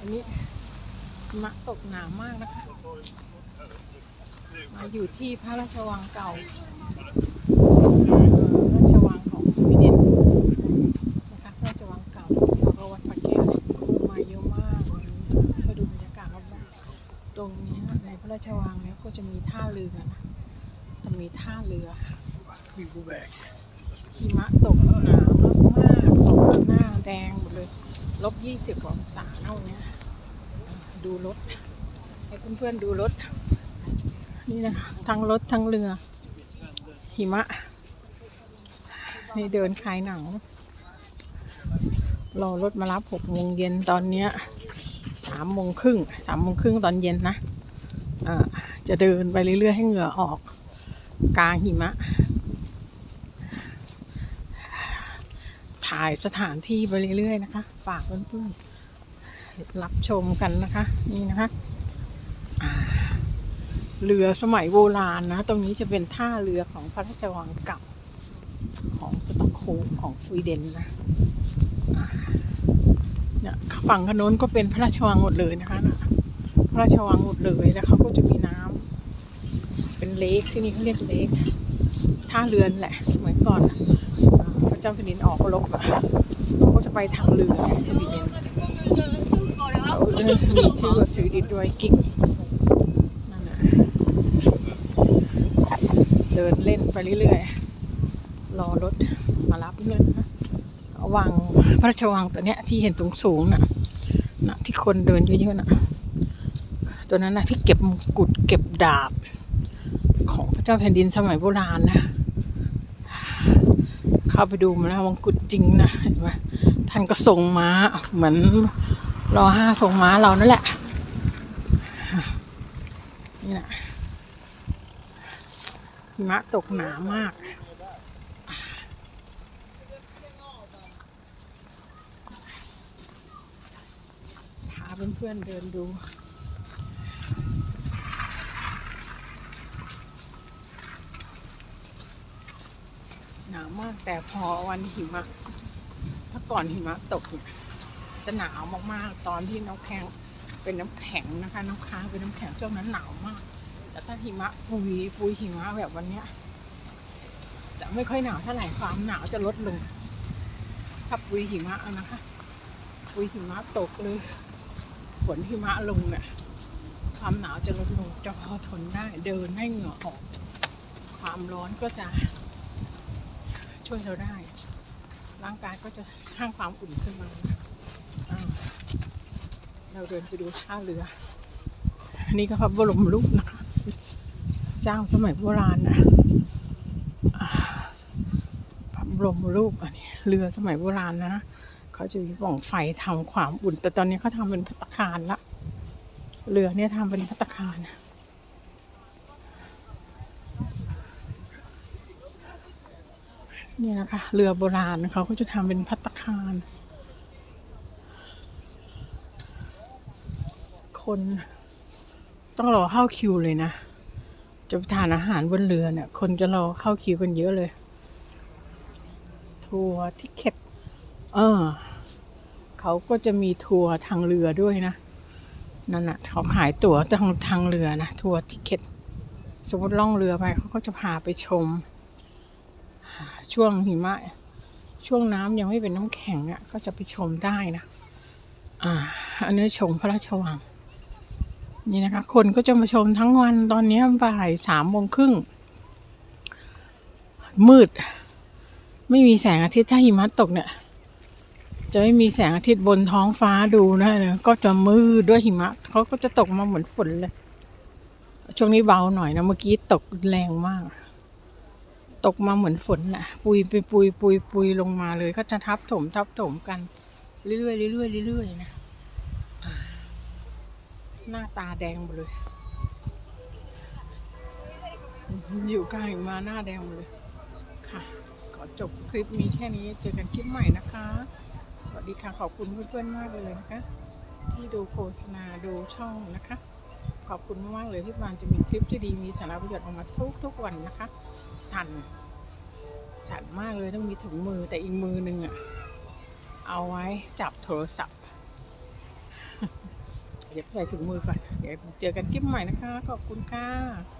อันนี้มะตกหนามากนะคะ มาอยู่ที่พระราชวังเก่าพระราชวังของสวีเดนนะคะพระราชวังเก่าแล้วก็วัดพระแก้วคนมาเยอะมากวันนี้มาดูบรรยากาศรอบๆตรงนี้ในพระราชวังเนี้ยก็จะมีท่าเรือนะจะมีท่าเรือ We go back. หิมะตกหนาวมากๆตกแล้วหน้าแดงหมดเลย ลบยี่สิบองศาเท่านี้ดูรถ ให้เพื่อนๆดูรถ นี่นะคะทั้งรถทั้งเรือ หิมะ นี่เดินคลายหนาวรอรถมารับหกโมงเย็นตอนเนี้ยสามโมงครึ่งสามโมงครึ่งตอนเย็นนะอ่าจะเดินไปเรื่อยๆให้เหงื่อออก กลางหิมะ ถ่ายสถานที่ไปเรื่อยๆนะคะ ฝากเพื่อนๆรับชมกันนะคะ นี่นะคะเรือสมัยโบราณนะ ตรงนี้จะเป็นท่าเรือของพระราชวังเก่าของสตอกโฮล์มของสวีเดนนะเนี่ยฝั่งขนนก็เป็นพระราชวังหมดเลยนะคะนะพระราชวังหมดเลยแล้วเขาก็จะมีน้ำเป็นเลคที่นี่เขาเรียกเลคท่าเรือนแหละสมัยก่อนอ่า พระเจ้าแผ่นดินออกรบอะเขาก็จะไปทางเรือสวีเดนมีชื่อว่าสวีเดนด้วยกิ้งเดินเล่นไปเรื่อยๆ รอรถมารับเพื่อนนะวังพระราชวังตัวเนี้ยที่เห็นตรงสูงน่ะนะที่คนเดินเยอะๆน่ะ ตัวนั้นนะที่เก็บมงกุฎเก็บดาบ ของพระเจ้าแผ่นดินสมัยโบราณนะ เข้าไปดูมาแล้วมงกุฎจริงนะเห็นไหมท่านก็ทรงม้าเหมือนรอห้าทรงม้าเรานั่นแหละนี่แหละหิมะตกหนามากพาเพื่อนๆเดินดู หนาวมากแต่พอวันหิมะถ้าก่อนหิมะตกเนี่ยจะหนาวมากๆ ตอนที่น้ำแข็งเป็นน้ำแข็งนะคะน้ำค้างเป็นน้ำแข็งช่วงนั้นหนาวมาก แต่ถ้าหิมะปุยปุยหิมะแบบวันเนี้ยจะไม่ค่อยหนาวเท่าไหร่ความหนาวจะลดลงถ้าปุยหิมะนะคะปุยหิมะตกเลยฝนหิมะลงเนี่ยความหนาวจะลดลงจะพอทนได้เดินให้เหงื่อออก ความร้อนก็จะ ช่วยเราได้ ร่างกายก็จะสร้างความอุ่นขึ้นมาเราเดินไปดูท่าเรืออันนี้ก็พระบรมรูปนะเจ้าสมัยโบราณนะพระบรมรูปอันนี้เรือสมัยโบราณนะเขาจะมีป่องไฟทำความอุ่น แต่ตอนนี้เขาทำเป็นพัตตาคารละเรือเนี่ยทำเป็นพัตตาคารนะ นี่นะคะเรือโบราณเขาก็จะทำเป็นพัตตาคาร คนต้องรอเข้าคิวเลยนะ จะไปทานอาหารบนเรือเนี่ย คนจะรอเข้าคิวกันเยอะเลย ทัวร์ทิเก็ตเออเขาก็จะมีทัวร์ทางเรือด้วยนะ นั่นน่ะเขาขายตั๋วทางทางเรือนะ ทัวร์ทิเก็ต สมมติล่องเรือไปเขาก็จะพาไปชม ช่วงหิมะ ช่วงน้ำยังไม่เป็นน้ำแข็งอะก็จะไปชมได้นะ อ่า อันนี้ชมพระราชวัง นี่นะคะ คนก็จะมาชมทั้งวันตอนนี้บ่ายสามโมงครึ่ง มืด ไม่มีแสงอาทิตย์ถ้าหิมะตกเนี่ย จะไม่มีแสงอาทิตย์บนท้องฟ้าดูนะเลยก็จะมืดด้วยหิมะเขาก็จะตกมาเหมือนฝนเลยช่วงนี้เบาหน่อยนะ เมื่อกี้ตกแรงมาก ตกมาเหมือนฝนน่ะ ปุยไปปุยปุยปุยลงมาเลยก็จะทับถมทับถมกัน เรื่อยๆเรื่อยๆเรื่อยๆนะอ่าหน้าตาแดงหมดเลย อยู่กล้มาหน้าแดงหมดเลย ค่ะขอจบคลิปมีแค่นี้เจอกันคลิปใหม่นะคะ สวัสดีค่ะขอบคุณเพื่อนๆมากเลยนะคะ ที่ดูโฆษณาดูช่องนะคะ ขอบคุณมากๆเลยที่วานจะมีคลิปที่ดีมีสาระประโยชน์ออกมาทุกทุกๆวันนะคะ สั่น สั่นมากเลยต้องมีถุงมือแต่อีกมือหนึ่งอะเอาไว้จับโทรศัพท์ เดี๋ยวใส่ถุงมือก่อนเดี๋ยวเจอกันคลิปใหม่นะคะ ขอบคุณค่ะ